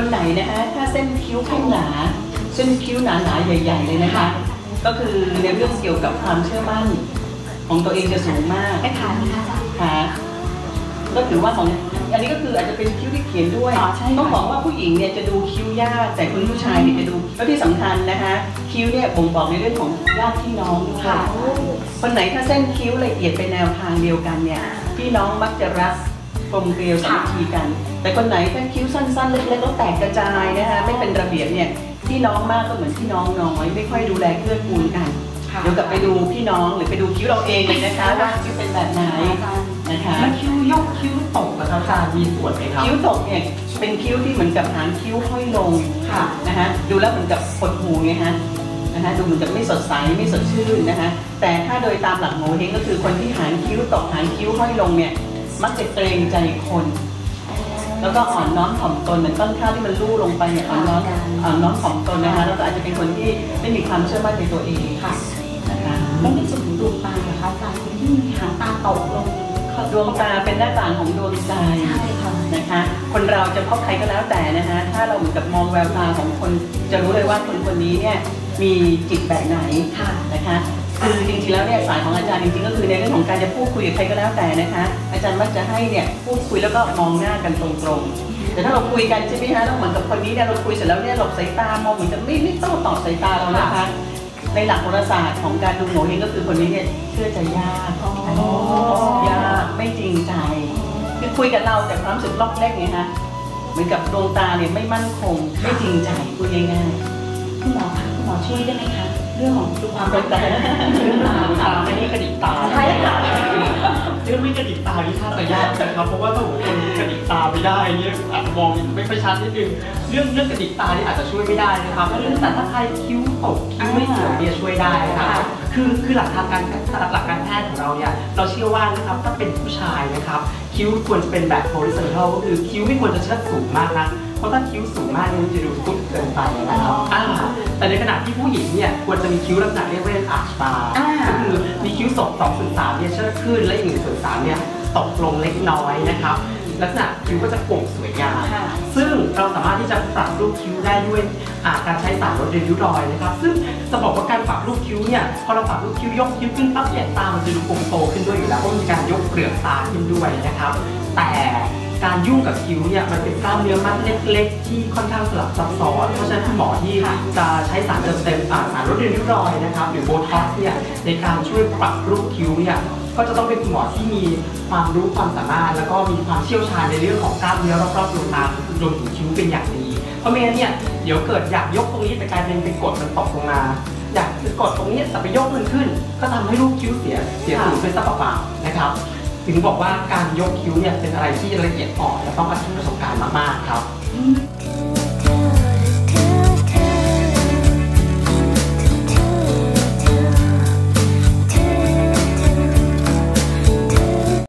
ญ่นะคะถ้าเส้นคิ้วข้างหนาเส้นคิ้วหนาๆใหญ่ ๆ เลยนะคะ ก็คือในเรื่องเกี่ยวกับความเชื่อมั่น ของตัวเองจะสูงมากไปผ่านนะคะอาจารย์ค่ะก็ถือว่าของอันนี้ก็คืออาจจะเป็นคิ้วที่เขียนด้วยอ๋อใช่ค่ะต้องบอกว่าผู้หญิงเนี่ยจะดูคิ้วยากแต่คุณผู้ชายเนี่ยจะดูแล้วที่สำคัญนะคะ คิ้วเนี่ยบ่งบอกในเรื่องของญาติพี่น้องด้วยค่ะคนไหนถ้าเส้นคิ้วละเอียดไปแนวทางเดียวกันเนี่ยพี่น้องมักจะรัก กลมเกลียวสามัคคีกัน แต่คนไหนถ้าคิ้วสั้นๆเล็กๆแล้วแตกกระจายนะคะไม่เป็นระเบียบเนี่ยพี่น้องมากก็เหมือนพี่น้องน้อย ไม่ค่อยดูแลเกื้อกูลกันค่ะเดี๋ยวกลับไปดูพี่น้องหรือไปดูคิ้วเราเองเลยนะคะว่าคิ้วเป็นแบบไหนอาจารย์นะคะแล้วคิ้วยกคิ้วตกนะครับอาจารย์มีส่วนไหมครับคิ้วตกเนี่ยเป็นคิ้วที่เหมือนกับหางคิ้วห้อยลงค่ะนะคะดูแล้วเหมือนกับปดหูไงฮะนะคะดูเหมือนกับไม่สดใสไม่สดชื่นนะคะแต่ถ้าโดยตามหลักโงเฮงก็คือคนที่หางคิ้วตกหางคิ้วห้อยลงเนี่ย มักจะเกรงใจคน แล้วก็อ่อนน้อมถ่อมตนเหมือนต้นข้าวที่มันลู่ลงไปเนี่ยอ่อนน้อมอ่อนน้อมถ่อมตนนะคะแล้วก็อาจจะเป็นคนที่ไม่มีความเชื่อมั่นในตัวเองค่ะนะคะแล้วในส่วนของดวงตาเหรอคะอาจารย์คนที่มีหางตาตกลงดวงตาเป็นหน้าต่างของดวงใจใช่ค่ะนะคะ คนเราจะพบใครก็แล้วแต่นะคะถ้าเราเหมือนกับมองแววตาของคน จะรู้เลยว่าคนคนนี้เนี่ยมีจิตแบบไหนค่ะนะคะ คือจริงๆแล้วเนี่ยสายของอาจารย์จริงๆก็คือในเรื่องของการจะพูดคุยกับใครก็แล้วแต่นะคะ อาจารย์มักจะให้เนี่ยพูดคุยแล้วก็มองหน้ากันตรงๆ แต่ถ้าเราคุยกันใช่ไหมคะแล้วเหมือนกับคนนี้เนี่ยเราคุยเสร็จแล้วเนี่ยหลบสายตามองเหมือนจะไม่ไม่โต้ตอบสายตาเรานะคะ ในหลักโหราศาสตร์ของการดูโหเฮงก็คือคนนี้เนี่ยเชื่อใจยากยากไม่จริงใจคือคุยกับเราแต่ความรู้สึกล็อกแรกไงฮะเหมือนกับดวงตาเนี่ยไม่มั่นคงไม่จริงใจพูดง่ายๆคุณหมอคะคุณหมอช่วยได้ไหมคะ เรื่องของดูความๆดวงตาเรื่องราวตาไม่ได้กระดิกตาใช่ค่ะเรื่องไม่กระดิกตานี่ท่าจะยากนะครับเพราะว่าถ้าผมคนกระดิกตาไม่ได้เนี่ยอาจจะมองไม่ค่อยชัดนิดนึงเรื่องเรื่องกระดิกตานี่อาจจะช่วยไม่ได้นะครับแต่ถ้าใครคิ้วตกคิ้วไม่สวยเนี่ยช่วยได้นะครับคือคือหลักทางการหลักการแพทย์ของเราเนี่ยเราเชื่อว่านะครับถ้าเป็นผู้ชายนะครับคิ้วควรจะเป็นแบบ horizontal ก็คือคิ้วไม่ควรจะเชิดสูงมากนะเพราะถ้าคิ้วสูงมากเนี่ยมันจะดูกุดเกินไปนะครับอ่า แต่ในขณะที่ผู้หญิงเนี่ยควรจะมีคิ้วลักษณะเรียกว่าเป็นอาร์ชบาร์อ่าก็คือมีคิ้วศกสองส่วนสามเนี่ยเชิดขึ้นและอีกหนึ่งส่วนสามเนี่ยตกลงเล็กน้อยนะครับลักษณะคิ้วก็จะโก่งสวยงามค่ะซึ่งเราสามารถที่จะปรับรูปคิ้วได้ด้วยอ่าการใช้สารลดเรียนริ้วรอยนะครับ ซึ่งจะบอกว่าการปรับรูปคิ้วเนี่ยพอเราปรับรูปคิ้วยกคิ้วขึ้นปั๊บเนี่ยตามันจะดูกลมโตขึ้นด้วยอยู่แล้วเพราะมีการยกเปลือกตาขึ้นด้วยนะครับ แต่ การยุ่งกับคิ้วเนี่ยมันเป็นกล้ามเนื้อมัดเล็ก ๆ ที่ค่อนข้างสลับซับซ้อนเพราะฉะนั้นคุณหมอที่ค่ะจะใช้สารเติมเต็มอ่าสารลดเรียนริ้วรอยนะครับหรือโบท็อกซ์เนี่ยในการช่วยปรับรูปคิ้วเนี่ยก็จะต้องเป็นคุณหมอที่มีความรู้ความสามารถ แล้วก็มีความเชี่ยวชาญในเรื่องของกล้ามเนื้อรอบๆดวงตารวมถึงคิ้วเป็นอย่างดี เพราะไม่งั้นเนี่ยเดี๋ยวเกิดอยากยกตรงนี้แต่กลายเป็นไปกดมันตกลงมา อยากจะกดตรงนี้แต่ไปยกมันขึ้น ก็ทำให้รูปคิ้วเสียเสียสูงเป็นซะเปล่าๆนะครับ ถึงบอกว่าการยกคิ้วเนี่ยเป็นอะไรที่ละเอียดอ่อนและต้องอาศัยประสบการณ์มากๆครับ